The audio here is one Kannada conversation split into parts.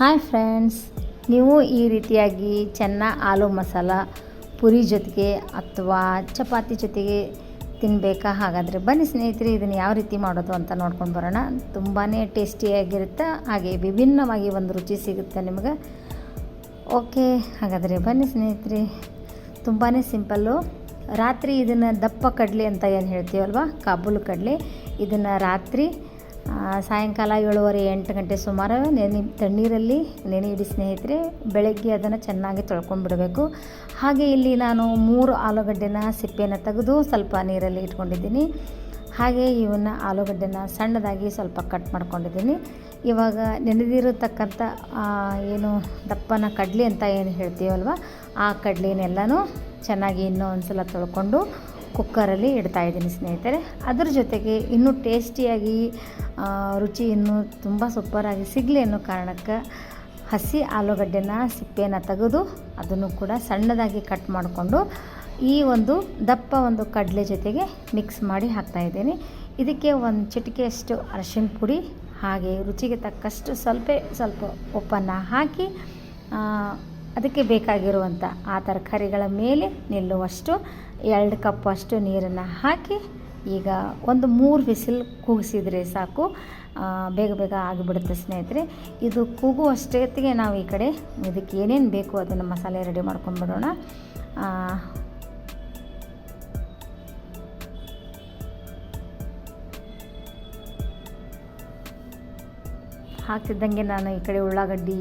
ಹಾಯ್ ಫ್ರೆಂಡ್ಸ್, ನೀವು ಈ ರೀತಿಯಾಗಿ ಚೆನ್ನ ಆಲೂ ಮಸಾಲ ಪುರಿ ಜೊತೆಗೆ ಅಥವಾ ಚಪಾತಿ ಜೊತೆಗೆ ತಿನ್ನಬೇಕಾ ಹಾಗಾದರೆ ಬನ್ನಿ ಸ್ನೇಹಿತರೆ, ಇದನ್ನು ಯಾವ ರೀತಿ ಮಾಡೋದು ಅಂತ ನೋಡ್ಕೊಂಡು ಬರೋಣ. ತುಂಬಾ ಟೇಸ್ಟಿಯಾಗಿರುತ್ತೆ, ಹಾಗೆ ವಿಭಿನ್ನವಾಗಿ ಒಂದು ರುಚಿ ಸಿಗುತ್ತೆ ನಿಮಗೆ. ಓಕೆ, ಹಾಗಾದರೆ ಬನ್ನಿ ಸ್ನೇಹಿತರೆ ತುಂಬಾ ಸಿಂಪಲ್ಲು. ರಾತ್ರಿ ಇದನ್ನು ದಪ್ಪ ಕಡಲೆ ಅಂತ ಏನು ಹೇಳ್ತೀವಲ್ವ? ಕಾಬೂಲು ಕಡಲೆ. ಇದನ್ನು ರಾತ್ರಿ ಸಾಯಂಕಾಲ ಏಳುವರೆ ಎಂಟು ಗಂಟೆ ಸುಮಾರು ನೆನೆ, ತಣ್ಣೀರಲ್ಲಿ ನೆನೆ ಇಡಿ ಸ್ನೇಹಿತರೆ, ಬೆಳಗ್ಗೆ ಅದನ್ನು ಚೆನ್ನಾಗಿ ತೊಳ್ಕೊಂಡ್ಬಿಡಬೇಕು. ಹಾಗೆ ಇಲ್ಲಿ ನಾನು ಮೂರು ಆಲೂಗಡ್ಡೆನ ಸಿಪ್ಪೆನ ತೆಗೆದು ಸ್ವಲ್ಪ ನೀರಲ್ಲಿ ಇಟ್ಕೊಂಡಿದ್ದೀನಿ. ಹಾಗೆ ಇವನ್ನ ಆಲೂಗಡ್ಡೆನ ಸಣ್ಣದಾಗಿ ಸ್ವಲ್ಪ ಕಟ್ ಮಾಡ್ಕೊಂಡಿದ್ದೀನಿ. ಇವಾಗ ನೆನೆದಿರತಕ್ಕಂಥ ಏನು ದಪ್ಪನ ಕಡಲೆ ಅಂತ ಏನು ಹೇಳ್ತೀವಲ್ವ, ಆ ಕಡಲೆನೆಲ್ಲನೂ ಚೆನ್ನಾಗಿ ಇನ್ನೂ ಒಂದು ಸಲ ತೊಳ್ಕೊಂಡು ಕುಕ್ಕರಲ್ಲಿ ಇಡ್ತಾ ಇದ್ದೀನಿ ಸ್ನೇಹಿತರೆ. ಅದ್ರ ಜೊತೆಗೆ ಇನ್ನೂ ಟೇಸ್ಟಿಯಾಗಿ ರುಚಿ ಇನ್ನೂ ತುಂಬ ಸೂಪರಾಗಿ ಸಿಗಲಿ ಅನ್ನೋ ಕಾರಣಕ್ಕೆ ಹಸಿ ಆಲೂಗಡ್ಡೆನ ಸಿಪ್ಪೆನ ತೆಗೆದು ಅದನ್ನು ಕೂಡ ಸಣ್ಣದಾಗಿ ಕಟ್ ಮಾಡಿಕೊಂಡು ಈ ಒಂದು ದಪ್ಪ ಒಂದು ಕಡಲೆ ಜೊತೆಗೆ ಮಿಕ್ಸ್ ಮಾಡಿ ಹಾಕ್ತಾಯಿದ್ದೀನಿ ಇದಕ್ಕೆ ಒಂದು ಚಿಟಿಕೆಯಷ್ಟು ಅರಶಿನ ಪುಡಿ, ಹಾಗೆ ರುಚಿಗೆ ತಕ್ಕಷ್ಟು ಸ್ವಲ್ಪ ಸ್ವಲ್ಪ ಉಪ್ಪನ್ನು ಹಾಕಿ ಅದಕ್ಕೆ ಬೇಕಾಗಿರುವಂಥ ಆ ತರಕಾರಿಗಳ ಮೇಲೆ ನಿಲ್ಲುವಷ್ಟು, ಎರಡು ಕಪ್ ಅಷ್ಟು ನೀರನ್ನು ಹಾಕಿ ಈಗ ಒಂದು ಮೂರು ವಿಸಿಲ್ ಕೂಗಿಸಿದರೆ ಸಾಕು. ಬೇಗ ಬೇಗ ಆಗಿಬಿಡುತ್ತೆ ಸ್ನೇಹಿತರೆ. ಇದು ಕೂಗುವಷ್ಟೊತ್ತಿಗೆ ನಾವು ಈ ಕಡೆ ಇದಕ್ಕೆ ಏನೇನು ಬೇಕು ಅದನ್ನು ಮಸಾಲೆ ರೆಡಿ ಮಾಡ್ಕೊಂಡ್ಬಿಡೋಣ ಹಾಕ್ತಿದ್ದಂಗೆ ನಾನು ಈ ಕಡೆ ಉಳ್ಳಾಗಡ್ಡಿ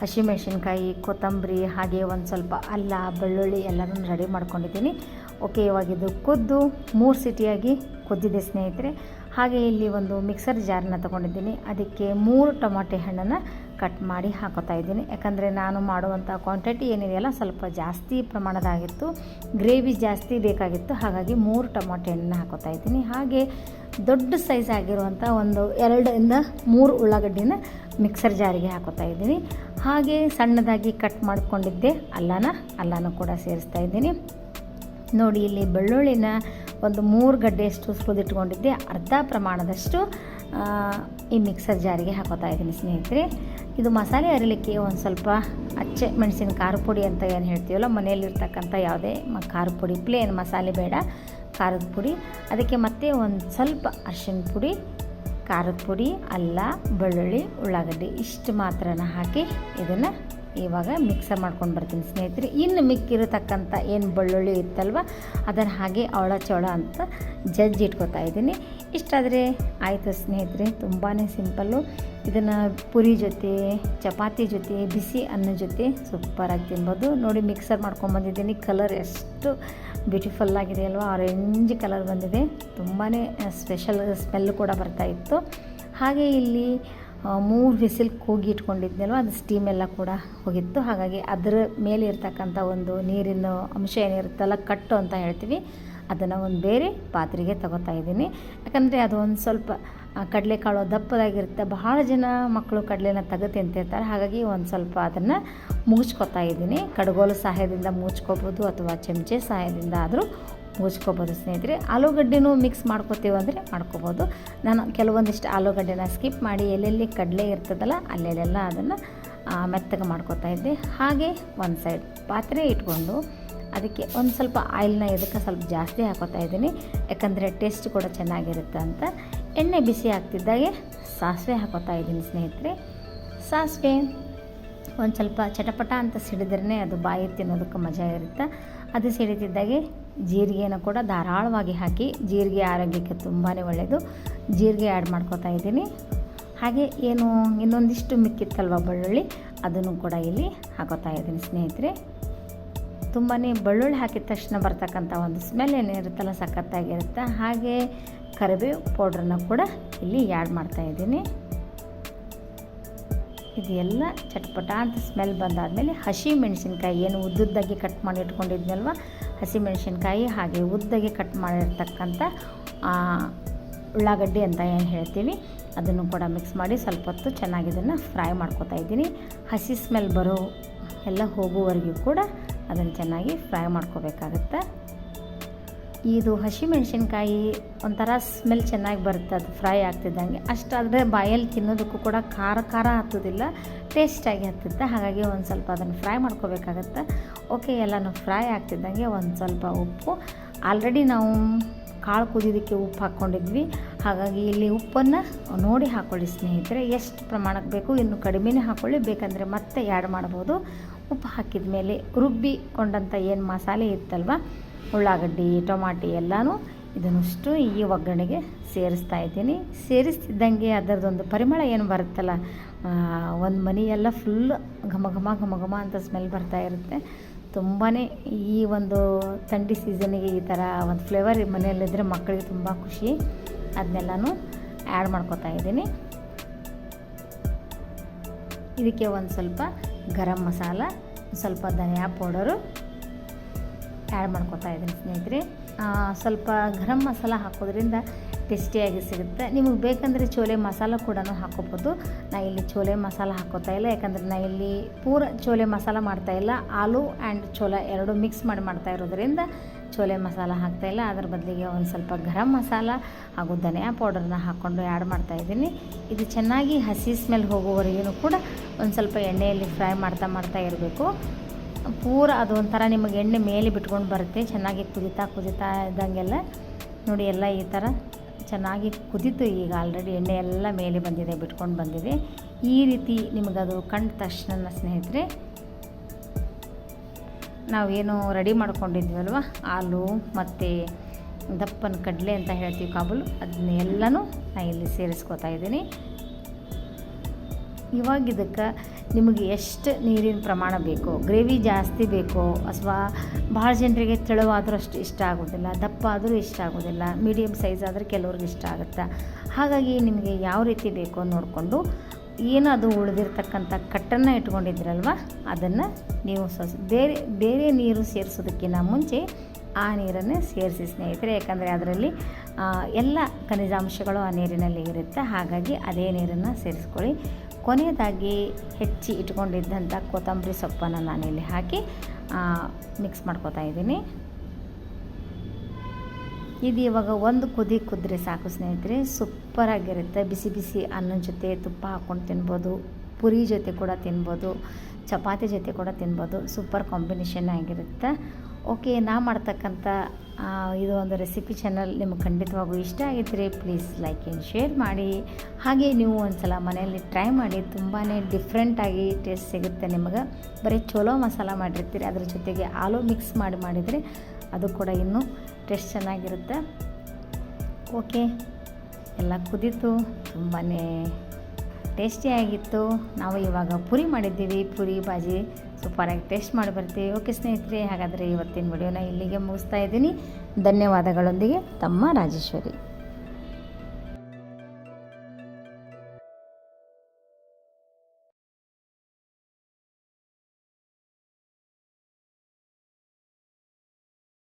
ಹಸಿಮೆಣಸಿನ್ಕಾಯಿ ಕೊತ್ತಂಬರಿ, ಹಾಗೆ ಒಂದು ಸ್ವಲ್ಪ ಅಲ್ಲ, ಬೆಳ್ಳುಳ್ಳಿ ಎಲ್ಲನೂ ರೆಡಿ ಮಾಡ್ಕೊಂಡಿದ್ದೀನಿ. ಓಕೆ ಇವಾಗ ಇದು ಕುದ್ದು. ಮೂರು ಸಿಟಿಯಾಗಿ ಕುದ್ದಿದೆ ಸ್ನೇಹಿತರೆ. ಹಾಗೆ ಇಲ್ಲಿ ಒಂದು ಮಿಕ್ಸರ್ ಜಾರನ್ನ ತೊಗೊಂಡಿದ್ದೀನಿ. ಅದಕ್ಕೆ ಮೂರು ಟೊಮಾಟೆ ಹಣ್ಣನ್ನು ಕಟ್ ಮಾಡಿ ಹಾಕೋತಾ ಇದ್ದೀನಿ. ಯಾಕಂದರೆ ನಾನು ಮಾಡುವಂಥ ಕ್ವಾಂಟಿಟಿ ಏನಿದೆಯಲ್ಲ, ಸ್ವಲ್ಪ ಜಾಸ್ತಿ ಪ್ರಮಾಣದಾಗಿತ್ತು. ಗ್ರೇವಿ ಜಾಸ್ತಿ ಬೇಕಾಗಿತ್ತು. ಹಾಗಾಗಿ ಮೂರು ಟೊಮಾಟೆ ಹಣ್ಣನ್ನು ಹಾಕೋತಾ ಇದ್ದೀನಿ. ಹಾಗೆ ದೊಡ್ಡ ಸೈಜ್ ಆಗಿರುವಂಥ ಒಂದು ಎರಡರಿಂದ ಮೂರು ಉಳ್ಳಾಗಡ್ಡಿನ ಮಿಕ್ಸರ್ ಜಾರಿಗೆ ಹಾಕೋತಾ ಇದ್ದೀನಿ. ಹಾಗೆ ಸಣ್ಣದಾಗಿ ಕಟ್ ಮಾಡಿಕೊಂಡಿದ್ದೆ. ಅಲ್ಲನ, ಅಲ್ಲನೂ ಕೂಡ ಸೇರಿಸ್ತಾ ಇದ್ದೀನಿ. ನೋಡಿ, ಇಲ್ಲಿ ಬೆಳ್ಳುಳ್ಳಿನ ಒಂದು ಮೂರು ಗಡ್ಡೆಯಷ್ಟು ಸುಲಿದಿಟ್ಕೊಂಡಿದ್ದೆ ಅರ್ಧ ಪ್ರಮಾಣದಷ್ಟು ಈ ಮಿಕ್ಸರ್ ಜಾರಿಗೆ ಹಾಕೋತಾ ಇದ್ದೀನಿ ಸ್ನೇಹಿತರೆ. ಇದು ಮಸಾಲೆ ಅರಿಲಿಕ್ಕೆ ಒಂದು ಸ್ವಲ್ಪ ಅಚ್ಚೆ ಮೆಣಸಿನ ಖಾರ ಪುಡಿ ಅಂತ ಏನು ಹೇಳ್ತೀವಲ್ಲ, ಮನೆಯಲ್ಲಿರ್ತಕ್ಕಂಥ ಯಾವುದೇ ಖಾರ ಪುಡಿ ಪ್ಲೇನ್ ಮಸಾಲೆ ಬೇಡ, ಖಾರದ ಪುಡಿ. ಅದಕ್ಕೆ ಮತ್ತೆ ಒಂದು ಸ್ವಲ್ಪ ಅರ್ಶಿನ ಪುಡಿ ಖಾರದ ಪುಡಿ ಅಲ್ಲ ಬೆಳ್ಳುಳ್ಳಿ ಉಳ್ಳಾಗಡ್ಡಿ ಇಷ್ಟು ಮಾತ್ರನ ಹಾಕಿ ಇದನ್ನು ಇವಾಗ ಮಿಕ್ಸರ್ ಮಾಡ್ಕೊಂಡು ಬರ್ತೀನಿ ಸ್ನೇಹಿತರೆ. ಇನ್ನು ಮಿಕ್ಕಿರತಕ್ಕಂಥ ಏನು ಬೆಳ್ಳುಳ್ಳಿ ಇತ್ತಲ್ವ, ಅದನ್ನು ಹಾಗೆ ಅವಳ ಚೌಳ ಅಂತ ಜಜ್ಜಿ ಇಟ್ಕೊತಾ ಇದ್ದೀನಿ. ಇಷ್ಟಾದರೆ ಆಯಿತು ಸ್ನೇಹಿತರೆ ತುಂಬಾ ಸಿಂಪಲ್ಲು. ಇದನ್ನು ಪುರಿ ಜೊತೆ, ಚಪಾತಿ ಜೊತೆ, ಬಿಸಿ ಅನ್ನ ಜೊತೆ ಸೂಪರಾಗಿ ತಿನ್ಬೋದು. ನೋಡಿ ಮಿಕ್ಸರ್ ಮಾಡ್ಕೊಂಬಂದಿದ್ದೀನಿ ಕಲರ್ ಎಷ್ಟು ಬ್ಯೂಟಿಫುಲ್ ಆಗಿದೆ ಅಲ್ವಾ, ಆರೆಂಜ್ ಕಲರ್ ಬಂದಿದೆ. ತುಂಬಾ ಸ್ಪೆಷಲ್ ಸ್ಮೆಲ್ ಕೂಡ ಬರ್ತಾ ಇತ್ತು. ಹಾಗೆ ಇಲ್ಲಿ ಮೂರು ವಿಸಿಲ್ ಕೂಗಿ ಇಟ್ಕೊಂಡಿದ್ನಲ್ವ, ಅದು ಸ್ಟೀಮ್ ಎಲ್ಲ ಕೂಡ ಹೋಗಿತ್ತು. ಹಾಗಾಗಿ ಅದರ ಮೇಲೆ ಇರ್ತಕ್ಕಂಥ ಒಂದು ನೀರಿನ ಅಂಶ ಏನಿರುತ್ತಲ್ಲ ಕಟ್ಟು ಅಂತ ಹೇಳ್ತೀವಿ. ಅದನ್ನು ಒಂದು ಬೇರೆ ಪಾತ್ರೆಗೆ ತಗೋತಾ ಇದ್ದೀನಿ. ಯಾಕಂದರೆ ಅದು ಒಂದು ಸ್ವಲ್ಪ ಕಡಲೆ ಕಡಲೆಕಾಳು ದಪ್ಪದಾಗಿರುತ್ತೆ. ಬಹಳ ಜನ ಮಕ್ಕಳು ಕಡಲೆನ ಅಂತ ತಿಂತಿರ್ತಾರೆ. ಹಾಗಾಗಿ ಒಂದು ಸ್ವಲ್ಪ ಅದನ್ನು ಮುಗಿಸ್ಕೊತಾ ಇದ್ದೀನಿ. ಕಡಗೋಲು ಸಹಾಯದಿಂದ ಮುಚ್ಕೋಬೋದು ಅಥವಾ ಚಮಚೆ ಸಹಾಯದಿಂದ ಆದರೂ ಮುಚ್ಕೋಬೋದು ಸ್ನೇಹಿತರೆ. ಆಲೂಗಡ್ಡೆನೂ ಮಿಕ್ಸ್ ಮಾಡ್ಕೋತೀವಿ ಅಂದರೆ ಮಾಡ್ಕೋಬೋದು. ನಾನು ಕೆಲವೊಂದಿಷ್ಟು ಆಲೂಗಡ್ಡೆನ ಸ್ಕಿಪ್ ಮಾಡಿ ಎಲ್ಲೆಲ್ಲಿ ಕಡಲೆ ಇರ್ತದಲ್ಲ ಅಲ್ಲೆಲ್ಲೆಲ್ಲ ಅದನ್ನು ಮೆತ್ತಗೆ ಮಾಡ್ಕೋತಾ ಇದ್ದೆ. ಹಾಗೆ ಒಂದು ಸೈಡ್ ಪಾತ್ರೆ ಇಟ್ಕೊಂಡು ಅದಕ್ಕೆ ಒಂದು ಸ್ವಲ್ಪ ಆಯಿಲ್ನ ಇದಕ್ಕೆ ಸ್ವಲ್ಪ ಜಾಸ್ತಿ ಹಾಕೋತಾ ಇದ್ದೀನಿ. ಯಾಕಂದರೆ ಟೇಸ್ಟ್ ಕೂಡ ಚೆನ್ನಾಗಿರುತ್ತೆ ಅಂತ. ಎಣ್ಣೆ ಬಿಸಿ ಆಗ್ತಿದ್ದಾಗೆ ಸಾಸಿವೆ ಹಾಕೋತಾ ಇದ್ದೀನಿ ಸ್ನೇಹಿತರೆ. ಸಾಸಿವೆ ಒಂದು ಸ್ವಲ್ಪ ಚಟಪಟ ಅಂತ ಸಿಡಿದ್ರೇ ಅದು ಬಾಯಿ ತಿನ್ನೋದಕ್ಕೆ ಮಜಾ ಇರುತ್ತೆ. ಅದು ಸಿಡಿತಿದ್ದಾಗೆ ಜೀರಿಗೆನ ಕೂಡ ಧಾರಾಳವಾಗಿ ಹಾಕಿ ಜೀರಿಗೆ ಆರೋಗ್ಯಕ್ಕೆ ತುಂಬಾ ಒಳ್ಳೆಯದು ಜೀರಿಗೆ ಆ್ಯಡ್ ಮಾಡ್ಕೋತಾ ಇದ್ದೀನಿ. ಹಾಗೆ ಏನು ಇನ್ನೊಂದಿಷ್ಟು ಮಿಕ್ಕಿತ್ತಲ್ವ ಬೆಳ್ಳುಳ್ಳಿ? ಅದನ್ನು ಕೂಡ ಇಲ್ಲಿ ಹಾಕೋತಾ ಇದ್ದೀನಿ ಸ್ನೇಹಿತರೆ. ತುಂಬಾ ಬೆಳ್ಳುಳ್ಳಿ ಹಾಕಿದ ತಕ್ಷಣ ಬರ್ತಕ್ಕಂಥ ಒಂದು ಸ್ಮೆಲ್ ಏನಿರುತ್ತಲ್ಲ ಸಖತ್ತಾಗಿರುತ್ತೆ. ಹಾಗೆ ಕರಿಬೇವು ಪೌಡ್ರನ್ನ ಕೂಡ ಇಲ್ಲಿ ಆ್ಯಡ್ ಮಾಡ್ತಾ ಇದ್ದೀನಿ. ಇದೆಲ್ಲ ಚಟ್ಪಟ ಅಂತ ಸ್ಮೆಲ್ ಬಂದಾದಮೇಲೆ ಹಸಿ ಮೆಣಸಿನ್ಕಾಯಿ, ಏನು ಉದ್ದುದ್ದಾಗಿ ಕಟ್ ಮಾಡಿ ಇಟ್ಕೊಂಡಿದ್ನಲ್ವ? ಹಸಿ ಮೆಣಸಿನ್ಕಾಯಿ ಹಾಗೆ ಉದ್ದಗೆ ಕಟ್ ಮಾಡಿರ್ತಕ್ಕಂಥ ಉಳ್ಳಾಗಡ್ಡಿ ಅಂತ ಏನು ಹೇಳ್ತೀವಿ ಅದನ್ನು ಕೂಡ ಮಿಕ್ಸ್ ಮಾಡಿ ಸ್ವಲ್ಪ ಹೊತ್ತು ಚೆನ್ನಾಗಿ ಇದನ್ನು ಫ್ರೈ ಮಾಡ್ಕೋತಾ ಇದ್ದೀನಿ. ಹಸಿ ಸ್ಮೆಲ್ ಬರೋ ಎಲ್ಲ ಹೋಗುವವರೆಗೂ ಕೂಡ ಅದನ್ನು ಚೆನ್ನಾಗಿ ಫ್ರೈ ಮಾಡ್ಕೋಬೇಕಾಗತ್ತೆ. ಇದು ಹಸಿಮೆಣಸಿನ್ಕಾಯಿ ಒಂಥರ ಸ್ಮೆಲ್ ಚೆನ್ನಾಗಿ ಬರುತ್ತೆ, ಅದು ಫ್ರೈ ಆಗ್ತಿದ್ದಂಗೆ. ಅಷ್ಟಾದರೆ ಬಾಯಲ್ಲಿ ತಿನ್ನೋದಕ್ಕೂ ಕೂಡ ಖಾರ ಖಾರ ಹತ್ತೋದಿಲ್ಲ ಟೇಸ್ಟಾಗಿ ಹತ್ತುತ್ತೆ ಹಾಗಾಗಿ ಒಂದು ಸ್ವಲ್ಪ ಅದನ್ನು ಫ್ರೈ ಮಾಡ್ಕೋಬೇಕಾಗತ್ತೆ. ಓಕೆ ಎಲ್ಲನೂ ಫ್ರೈ ಆಗ್ತಿದ್ದಂಗೆ ಒಂದು ಸ್ವಲ್ಪ ಉಪ್ಪು. ಆಲ್ರೆಡಿ ನಾವು ಕಾಳು ಕುದಿಯೋದಕ್ಕೆ ಉಪ್ಪು ಹಾಕ್ಕೊಂಡಿದ್ವಿ ಹಾಗಾಗಿ ಇಲ್ಲಿ ಉಪ್ಪನ್ನು ನೋಡಿ ಹಾಕ್ಕೊಳ್ಳಿ ಸ್ನೇಹಿತರೆ, ಎಷ್ಟು ಪ್ರಮಾಣಕ್ಕೆ ಬೇಕು, ಇನ್ನು ಕಡಿಮೆನೇ ಹಾಕ್ಕೊಳ್ಳಿ ಬೇಕಂದರೆ ಮತ್ತೆ ಆ್ಯಡ್ ಮಾಡ್ಬೋದು. ಉಪ್ಪು ಹಾಕಿದ ಮೇಲೆ ರುಬ್ಬಿಕೊಂಡಂಥ ಏನು ಮಸಾಲೆ ಇತ್ತಲ್ವ ಉಳ್ಳಾಗಡ್ಡಿ, ಟೊಮಾಟಿ ಎಲ್ಲನೂ ಇದನ್ನಷ್ಟು ಈ ಒಗ್ಗರಣೆಗೆ ಸೇರಿಸ್ತಾ ಇದ್ದೀನಿ. ಸೇರಿಸ್ತಿದ್ದಂಗೆ ಅದರದೊಂದು ಪರಿಮಳ ಏನು ಬರುತ್ತಲ್ಲ ಒಂದು ಮನೆಯೆಲ್ಲ ಫುಲ್ ಘಮ ಘಮ ಘಮ ಘಮ ಅಂತ ಸ್ಮೆಲ್ ಬರ್ತಾ ಇರುತ್ತೆ. ತುಂಬಾ ಈ ಒಂದು ಥಂಡಿ ಸೀಸನಿಗೆ ಈ ಥರ ಒಂದು ಫ್ಲೇವರ್ ಮನೆಯಲ್ಲಿದ್ದರೆ ಮಕ್ಕಳಿಗೆ ತುಂಬ ಖುಷಿ. ಅದನ್ನೆಲ್ಲನೂ ಆ್ಯಡ್ ಮಾಡ್ಕೋತಾ ಇದ್ದೀನಿ. ಇದಕ್ಕೆ ಒಂದು ಸ್ವಲ್ಪ ಗರಂ ಮಸಾಲ ಸ್ವಲ್ಪ ಧನಿಯಾ ಪೌಡರು ಆ್ಯಡ್ ಮಾಡ್ಕೊತಾ ಇದ್ದೀನಿ ಸ್ನೇಹಿತರೆ. ಸ್ವಲ್ಪ ಗರಂ ಮಸಾಲ ಹಾಕೋದ್ರಿಂದ ಟೇಸ್ಟಿಯಾಗಿ ಸಿಗುತ್ತೆ. ನಿಮಗೆ ಬೇಕಂದರೆ ಚೋಲೆ ಮಸಾಲ ಕೂಡ ಹಾಕೋಬೋದು. ನಾ ಇಲ್ಲಿ ಚೋಲೆ ಮಸಾಲ ಹಾಕೋತಾ ಇಲ್ಲ. ಯಾಕಂದರೆ ನಾ ಇಲ್ಲಿ ಪೂರ ಚೋಲೆ ಮಸಾಲ ಮಾಡ್ತಾ ಇಲ್ಲ. ಆಲೂ ಆ್ಯಂಡ್ ಚೋಲ ಎರಡು ಮಿಕ್ಸ್ ಮಾಡಿ ಮಾಡ್ತಾ ಇರೋದ್ರಿಂದ ಚೋಲೆ ಮಸಾಲ ಹಾಕ್ತಾಯಿಲ್ಲ ಅದ್ರ ಬದಲಿಗೆ ಒಂದು ಸ್ವಲ್ಪ ಗರಂ ಮಸಾಲ ಹಾಗೂ ಧನಿಯಾ ಪೌಡರ್ನ ಹಾಕ್ಕೊಂಡು ಆ್ಯಡ್ ಮಾಡ್ತಾ ಇದ್ದೀನಿ. ಇದು ಚೆನ್ನಾಗಿ ಹಸಿ ಸ್ಮೆಲ್ ಹೋಗೋವರೆಗೂ ಕೂಡ ಒಂದು ಸ್ವಲ್ಪ ಎಣ್ಣೆಯಲ್ಲಿ ಫ್ರೈ ಮಾಡ್ತಾ ಮಾಡ್ತಾ ಇರಬೇಕು. ಪೂರ ಅದು ಒಂಥರ ನಿಮಗೆ ಎಣ್ಣೆ ಮೇಲೆ ಬಿಟ್ಕೊಂಡು ಬರುತ್ತೆ. ಚೆನ್ನಾಗಿ ಕುದಿತಾ ಕುದಿತಾ ಇದ್ದಂಗೆಲ್ಲ. ನೋಡಿ ಎಲ್ಲ ಈ ಥರ ಚೆನ್ನಾಗಿ ಕುದೀತು ಈಗ ಆಲ್ರೆಡಿ ಎಣ್ಣೆ ಎಲ್ಲ ಮೇಲೆ ಬಂದಿದೆ, ಬಿಟ್ಕೊಂಡು ಬಂದಿದೆ. ಈ ರೀತಿ ನಿಮಗದು ಕಂಡ ತಕ್ಷಣ ಸ್ನೇಹಿತರೆ, ನಾವೇನು ರೆಡಿ ಮಾಡ್ಕೊಂಡಿದ್ವಲ್ವ? ಹಾಲು ಮತ್ತು ದಪ್ಪನ ಕಡಲೆ ಅಂತ ಹೇಳ್ತೀವಿ ಕಾಬೂಲು. ಅದನ್ನೆಲ್ಲನೂ ನಾನು ಇಲ್ಲಿ ಸೇರಿಸ್ಕೊತಾ ಇದ್ದೀನಿ. ಇವಾಗ ಇದಕ್ಕೆ ನಿಮಗೆ ಎಷ್ಟು ನೀರಿನ ಪ್ರಮಾಣ ಬೇಕೋ, ಗ್ರೇವಿ ಜಾಸ್ತಿ ಬೇಕೋ ಅಥವಾ ಭಾಳ ಜನರಿಗೆ ತೆಳುವಾದರೂ ಅಷ್ಟು ಇಷ್ಟ ಆಗೋದಿಲ್ಲ, ದಪ್ಪ ಆದರೂ ಇಷ್ಟ ಆಗೋದಿಲ್ಲ ಮೀಡಿಯಮ್ ಸೈಜ್ ಆದರೆ ಕೆಲವ್ರಿಗೆ ಇಷ್ಟ ಆಗುತ್ತೆ. ಹಾಗಾಗಿ ನಿಮಗೆ ಯಾವ ರೀತಿ ಬೇಕೋ ನೋಡಿಕೊಂಡು ಏನು ಅದು ಉಳಿದಿರ್ತಕ್ಕಂಥ ಕಟ್ಟನ್ನು ಇಟ್ಕೊಂಡಿದ್ರಲ್ವ ಅದನ್ನು ನೀವು ಸೊಸ್, ಬೇರೆ ಬೇರೆ ನೀರು ಸೇರಿಸೋದಕ್ಕಿಂತ ಮುಂಚೆ ಆ ನೀರನ್ನೇ ಸೇರಿಸಿ ಸ್ನೇಹಿತರೆ, ಯಾಕಂದರೆ ಅದರಲ್ಲಿ ಎಲ್ಲ ಖನಿಜಾಂಶಗಳು ಆ ನೀರಿನಲ್ಲಿ ಇರುತ್ತೆ. ಹಾಗಾಗಿ ಅದೇ ನೀರನ್ನು ಸೇರಿಸ್ಕೊಳ್ಳಿ. ಕೊನೆಯದಾಗಿ ಹೆಚ್ಚಿ ಇಟ್ಕೊಂಡಿದ್ದಂಥ ಕೊತ್ತಂಬರಿ ಸೊಪ್ಪನ್ನು ಇಲ್ಲಿ ಹಾಕಿ ಮಿಕ್ಸ್ ಮಾಡ್ಕೊತಾ ಇದ್ದೀನಿ. ಇದು ಇವಾಗ ಒಂದು ಕುದಿ ಕುದ್ರೆ ಸಾಕು ಸ್ನೇಹಿತರೆ, ಸೂಪರಾಗಿರುತ್ತೆ. ಬಿಸಿ ಬಿಸಿ ಅನ್ನದ ಜೊತೆ ತುಪ್ಪ ಹಾಕ್ಕೊಂಡು ತಿನ್ಬೋದು, ಪುರಿ ಜೊತೆ ಕೂಡ ತಿನ್ಬೋದು, ಚಪಾತಿ ಜೊತೆ ಕೂಡ ತಿನ್ಬೋದು. ಸೂಪರ್ ಕಾಂಬಿನೇಷನ್ ಆಗಿರುತ್ತೆ. ಓಕೆ, ನಾ ಮಾಡ್ತಕ್ಕಂಥ ಇದು ಒಂದು ರೆಸಿಪಿ ಚಾನಲ್ ನಿಮಗೆ ಖಂಡಿತವಾಗೂ ಇಷ್ಟ ಆಗಿದ್ದರೆ ಪ್ಲೀಸ್ ಲೈಕ್ ಆ್ಯಂಡ್ ಶೇರ್ ಮಾಡಿ. ಹಾಗೆ ನೀವು ಒಂದ್ಸಲ ಮನೆಯಲ್ಲಿ ಟ್ರೈ ಮಾಡಿ ತುಂಬಾ ಡಿಫ್ರೆಂಟಾಗಿ ಟೇಸ್ಟ್ ಸಿಗುತ್ತೆ ನಿಮಗೆ. ಬರೀ ಚಲೋ ಮಸಾಲ ಮಾಡಿರ್ತೀರಿ, ಅದ್ರ ಜೊತೆಗೆ ಆಲೂ ಮಿಕ್ಸ್ ಮಾಡಿ ಮಾಡಿದರೆ ಅದು ಕೂಡ ಇನ್ನೂ ಟೇಸ್ಟ್ ಚೆನ್ನಾಗಿರುತ್ತೆ. ಓಕೆ ಎಲ್ಲ ಕುದೀತು ತುಂಬಾ ಟೇಸ್ಟಿಯಾಗಿತ್ತು ನಾವು ಇವಾಗ ಪುರಿ ಮಾಡಿದ್ದೀವಿ, ಪುರಿ ಬಾಜಿ ಸೂಪರಾಗಿ ಟೇಸ್ಟ್ ಮಾಡಿ ಬರ್ತೀವಿ. ಓಕೆ ಸ್ನೇಹಿತರೆ, ಹಾಗಾದರೆ ಇವತ್ತಿನ ವಿಡಿಯೋನ ಇಲ್ಲಿಗೆ ಮುಗಿಸ್ತಾ ಇದ್ದೀನಿ. ಧನ್ಯವಾದಗಳೊಂದಿಗೆ ತಮ್ಮ ರಾಜೇಶ್ವರಿ.